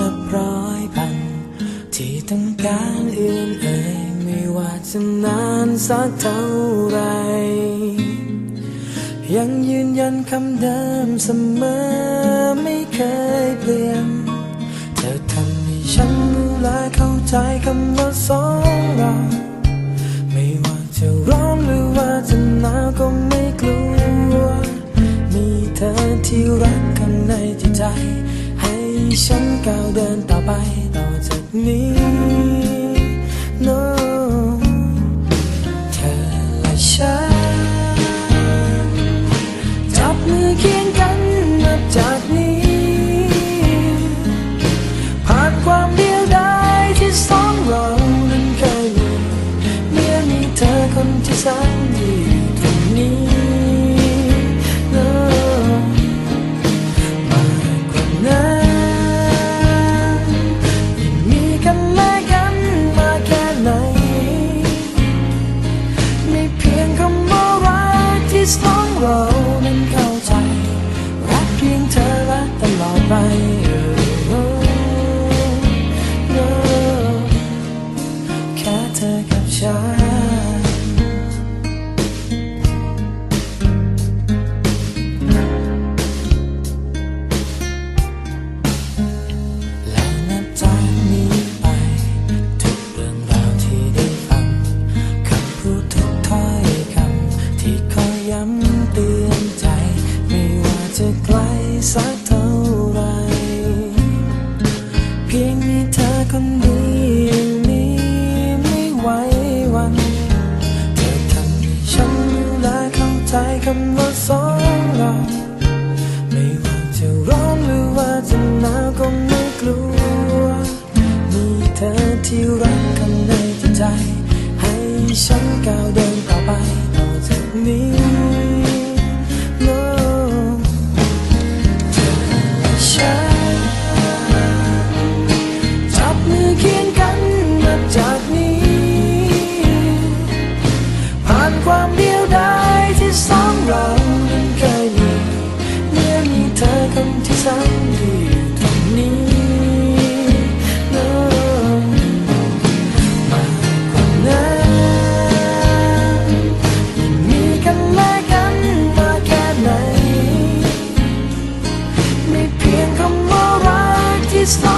นับร้อยพัน ที่ต้องการอื่นเอ่ยไม่ว่าจะนานสักเท่าไร ยังยืนยันคำเดิมเสมอไม่เคยเปลี่ยน เธอทำให้ฉันรู้และเข้าใจคำว่าสองเราไม่ว่าจะร้อนหรือว่าจะหนาวก็ไม่กลัว มีเธอที่รักกันในจิตใจ ฉั的ก้到这里。satisfied.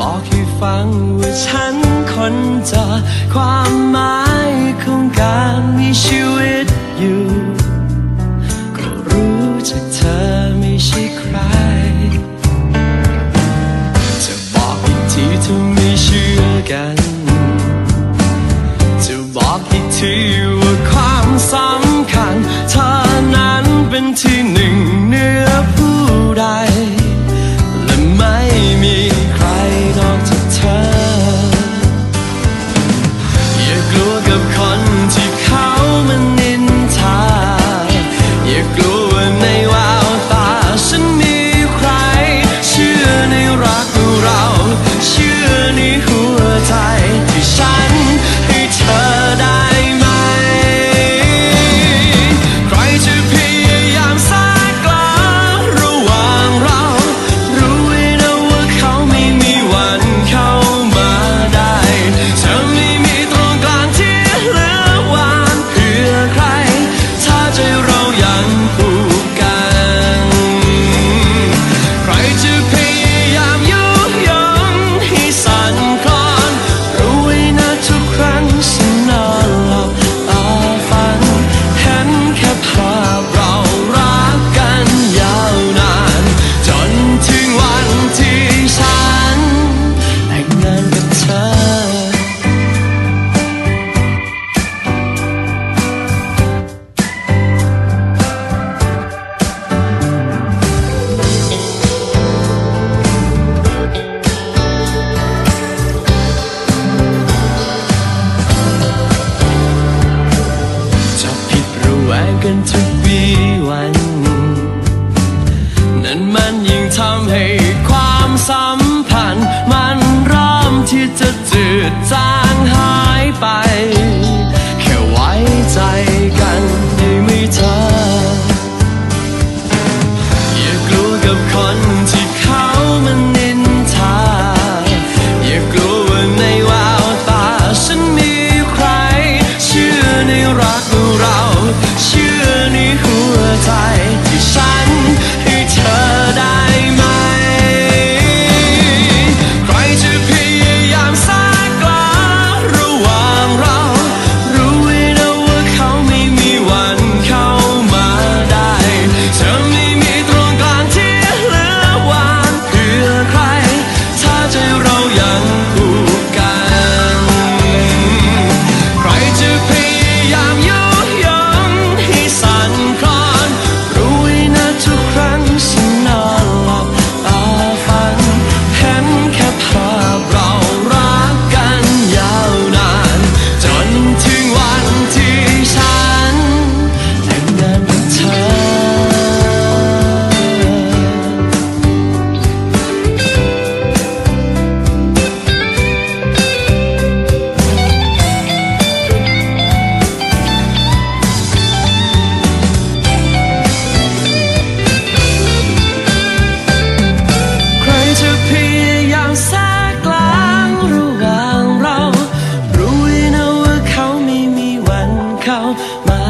บอกให้ฟังว่าฉันคนจะความหมายของการมีชีวิตอยู่ ก็รู้จากเธอไม่ใช่ใคร จะบอกอีกทีถ้าไม่เชื่อกัน จะบอกอีกทีว่าความสำคัญเธอนั้นเป็นที่หนึ่ง into 靠。慢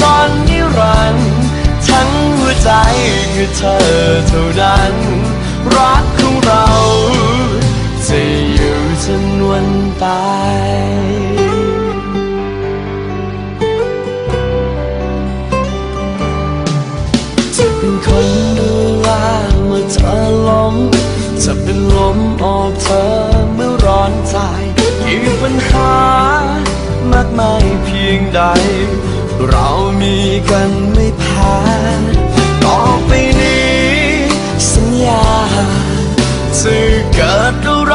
จนนิรันดร์ทั้งหัวใจคือเธอเท่านั้น รักของเราจะอยู่จนวันตายจะเป็นคนดูแลเมื่อเธอล้มจะเป็นลมโอบเธอเมื่อร้อนใจกี่ปัญหามากมายเพียงใด เรามีกันไม่แพ้ต่อไปนี้ สัญญาจะเกิดอะไร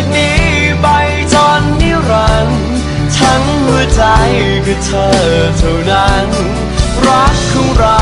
จากนี้ไปจนนิรันดร์ทั้งหัวใจคือเธอเท่านั้น รักของเรา